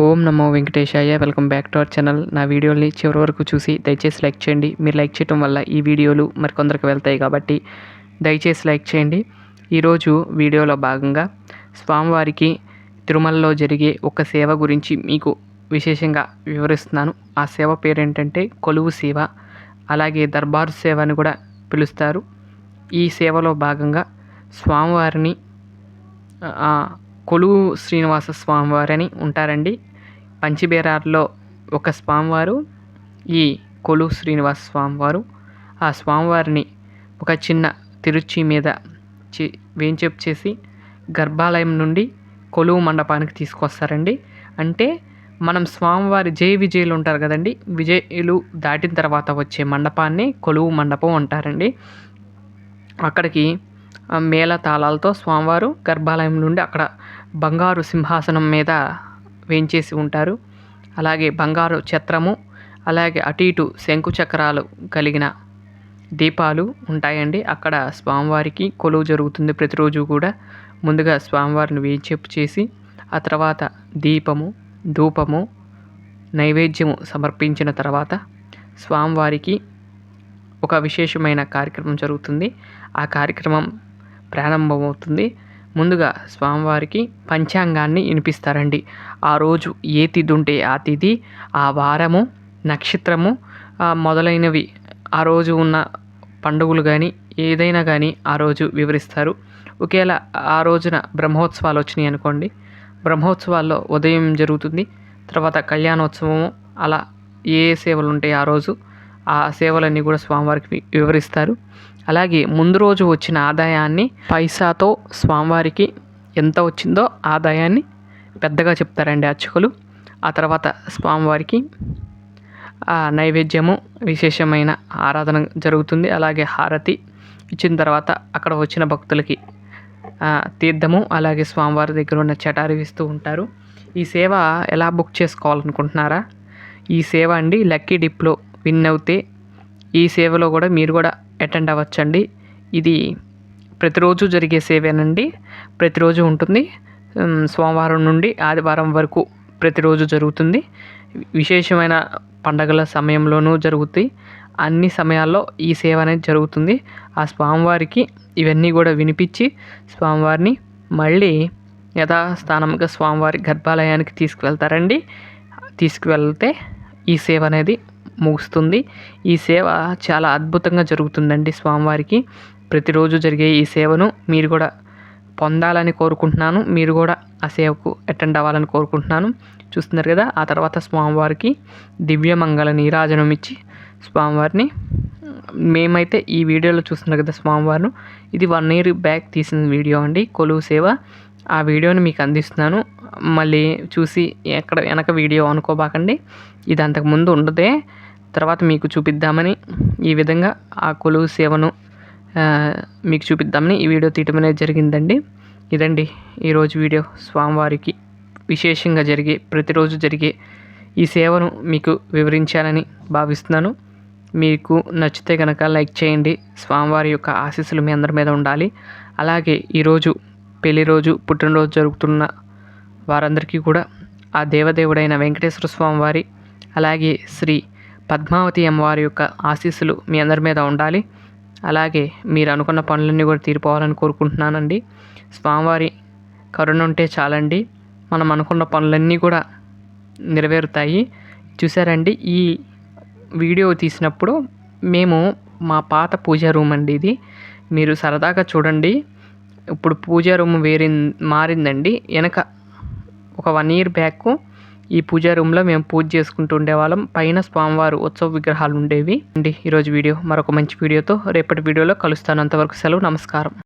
ఓం నమో వెంకటేశాయ welcome back to our channel. నా వీడియోని చివరి వరకు చూసి దయచేసి లైక్ చేయండి. మీరు లైక్ చేయడం వల్ల ఈ వీడియోలు మరికొందరికి వెళ్తాయి కాబట్టి దయచేసి లైక్ చేయండి. ఈరోజు వీడియోలో భాగంగా స్వామివారికి తిరుమలలో జరిగే ఒక సేవ గురించి మీకు విశేషంగా వివరిస్తున్నాను. ఆ సేవ పేరేంటంటే కొలువు సేవ అలాగే దర్బారు సేవ అని కూడా పిలుస్తారు. ఈ సేవలో భాగంగా స్వామివారిని కొలువు శ్రీనివాస స్వామివారు అని ఉంటారండి. పంచిబేరార్లో ఒక స్వామివారు ఈ కొలువు శ్రీనివాస స్వామివారు. ఆ స్వామివారిని ఒక చిన్న తిరుచి మీద చే వేంచేపు చేసి గర్భాలయం నుండి కొలువు మండపానికి తీసుకొస్తారండి. అంటే మనం స్వామివారి జయ విజయులు ఉంటారు కదండి. విజయులు దాటిన తర్వాత వచ్చే మండపాన్ని కొలువు మండపం అంటారండి. అక్కడికి మేళ తాళాలతో స్వామివారు గర్భాలయం నుండి అక్కడ బంగారు సింహాసనం మీద వేంచేసి ఉంటారు. అలాగే బంగారు ఛత్రము అలాగే అటు ఇటు శంకు చక్రాలు కలిగిన దీపాలు ఉంటాయండి. అక్కడ స్వామివారికి కొలువు జరుగుతుంది ప్రతిరోజు కూడా. ముందుగా స్వామివారిని వేంచేపు చేసి ఆ తర్వాత దీపము ధూపము నైవేద్యము సమర్పించిన తర్వాత స్వామివారికి ఒక విశేషమైన కార్యక్రమం జరుగుతుంది. ఆ కార్యక్రమం ప్రారంభమవుతుంది. ముందుగా స్వామివారికి పంచాంగాన్ని వినిపిస్తారండి. ఆ రోజు ఏ తిథి ఉంటే ఆ తిథి ఆ వారము నక్షత్రము మొదలైనవి ఆ రోజు ఉన్న పండుగలు కానీ ఏదైనా కానీ ఆ రోజు వివరిస్తారు. ఒకేలా ఆ రోజున బ్రహ్మోత్సవాలు వచ్చినాయి అనుకోండి. బ్రహ్మోత్సవాల్లో ఉదయం జరుగుతుంది తర్వాత కళ్యాణోత్సవము అలా ఏ సేవలు ఉంటాయి ఆ రోజు ఆ సేవలన్నీ కూడా స్వామివారికి వివరిస్తారు. అలాగే ముందు రోజు వచ్చిన ఆదాయాన్ని పైసాతో స్వామివారికి ఎంత వచ్చిందో ఆదాయాన్ని పెద్దగా చెప్తారండి అర్చకులు. ఆ తర్వాత స్వామివారికి ఆ నైవేద్యము విశేషమైన ఆరాధన జరుగుతుంది. అలాగే హారతి ఇచ్చిన తర్వాత అక్కడ వచ్చిన భక్తులకి తీర్థము అలాగే స్వామివారి దగ్గర ఉన్న చటారి ఇస్తూ ఉంటారు. ఈ సేవ ఎలా బుక్ చేసుకోవాలనుకుంటున్నారా? ఈ సేవ అండి లక్కీ డిప్లో విన్ అవుతే ఈ సేవలో కూడా మీరు కూడా అటెండ్ అవ్వచ్చండి. ఇది ప్రతిరోజు జరిగే సేవేనండి. ప్రతిరోజు ఉంటుంది. సోమవారం నుండి ఆదివారం వరకు ప్రతిరోజు జరుగుతుంది. విశేషమైన పండగల సమయంలోనూ జరుగుతాయి. అన్ని సమయాల్లో ఈ సేవ అనేది జరుగుతుంది. ఆ స్వామివారికి ఇవన్నీ కూడా వినిపించి స్వామివారిని మళ్ళీ యథాస్థానంగా స్వామివారి గర్భాలయానికి తీసుకువెళ్తారండి. తీసుకువెళ్తే ఈ సేవ అనేది ముగుస్తుంది. ఈ సేవ చాలా అద్భుతంగా జరుగుతుందండి స్వామివారికి. ప్రతిరోజు జరిగే ఈ సేవను మీరు కూడా పొందాలని కోరుకుంటున్నాను. మీరు కూడా ఆ సేవకు అటెండ్ అవ్వాలని కోరుకుంటున్నాను. చూస్తున్నారు కదా ఆ తర్వాత స్వామివారికి దివ్యమంగళ నీరాజనం ఇచ్చి స్వామివారిని మేమైతే ఈ వీడియోలో చూస్తున్నారు కదా స్వామివారిని. ఇది వన్ ఇయర్ బ్యాక్ తీసిన వీడియో అండి కొలువు సేవ. ఆ వీడియోని మీకు అందిస్తున్నాను. మళ్ళీ చూసి ఎక్కడ వెనక వీడియో అనుకోబాకండి ఇది అంతకుముందు ఉండదే. తర్వాత మీకు చూపిద్దామని ఈ విధంగా ఆ కొలువు సేవను మీకు చూపిద్దామని ఈ వీడియో తీయటం అనేది జరిగిందండి. ఇదండి ఈరోజు వీడియో. స్వామివారికి విశేషంగా జరిగే ప్రతిరోజు జరిగే ఈ సేవను మీకు వివరించాలని భావిస్తున్నాను. మీకు నచ్చితే కనుక లైక్ చేయండి. స్వామివారి యొక్క ఆశీస్సులు మీ అందరి మీద ఉండాలి. అలాగే ఈరోజు పెళ్ళి రోజు పుట్టినరోజు జరుగుతున్న వారందరికీ కూడా ఆ దేవదేవుడైన వెంకటేశ్వర స్వామివారి అలాగే శ్రీ పద్మావతి అమ్మవారి యొక్క ఆశీస్సులు మీ అందరి మీద ఉండాలి. అలాగే మీరు అనుకున్న పనులన్నీ కూడా తీరిపోవాలని కోరుకుంటున్నానండి. స్వామివారి కరుణ ఉంటే చాలండి. మనం అనుకున్న పనులన్నీ కూడా నెరవేరుతాయి. చూసారండి ఈ వీడియో తీసినప్పుడు మేము మా పాత పూజా రూమ్ అండి ఇది. మీరు సరదాగా చూడండి. ఇప్పుడు పూజా రూమ్ వేరి మారిందండి. వెనక ఒక వన్ ఇయర్ బ్యాక్ ఈ పూజా రూమ్లో మేము పూజ చేసుకుంటూ ఉండేవాళ్ళం. పైన స్వామివారు ఉత్సవ విగ్రహాలు ఉండేవి. అండి ఈరోజు వీడియో మరొక మంచి వీడియోతో రేపటి వీడియోలో కలుస్తాను. అంతవరకు సెలవు నమస్కారం.